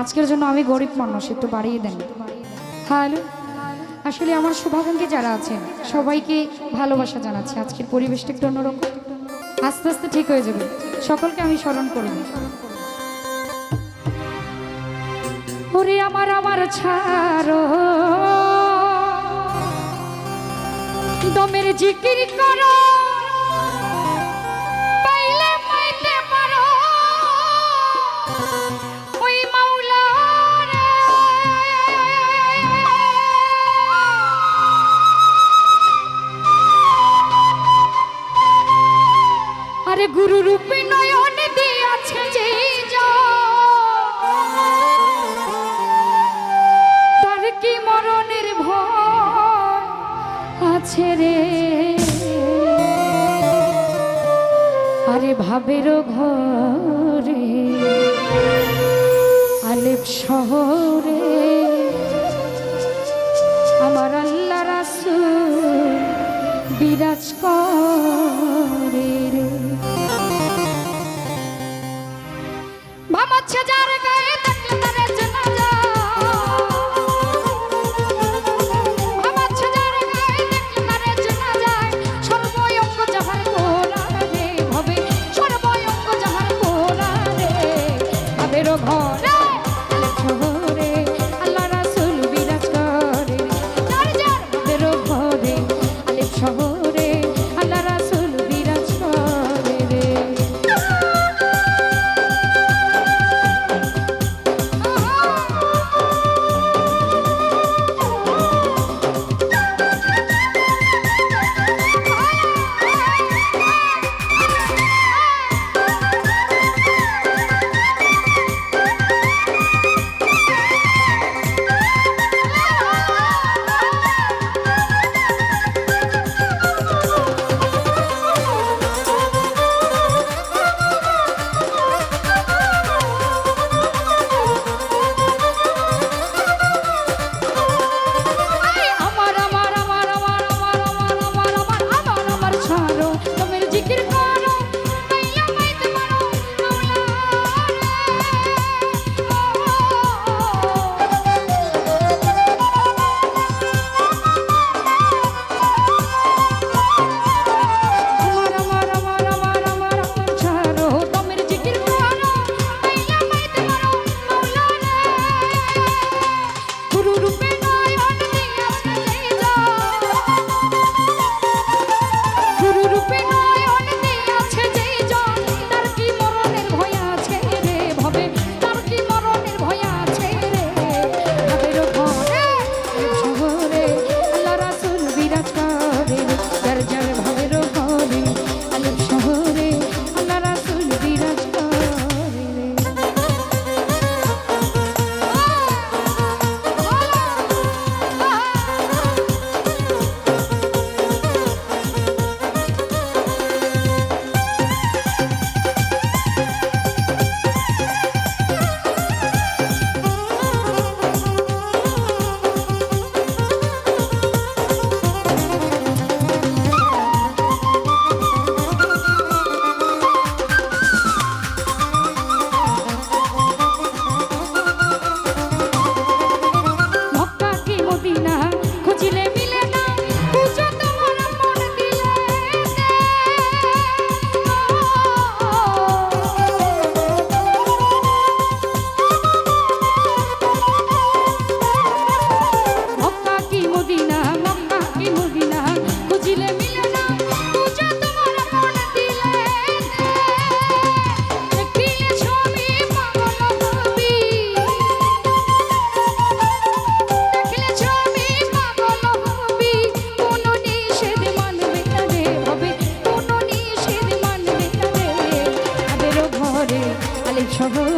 আজকের জন্য আমি গরিব মানুষ, একটু বাড়িয়ে দেন। হ্যালো আসলে আমার শুভাকাঙ্ক্ষী যারা আছেন, সবাইকে ভালোবাসা জানাচ্ছি। আজকের পরিবেশটা একটু অন্যরকম। আস্তে আস্তে ঠিক হয়ে যাবে। সকলকে আমি স্মরণ করব ওরে আমার আমার ছাড়ো। দমের জিকির করো। আরে গুরু রূপে নয়ন দিয়াছে যে তার কি মরণের ভয় আছে রে? আরে ভাবের ঘরে, আলেপ শহরে, আমার আল্লাহ রাসূল বিরাজ করে সহ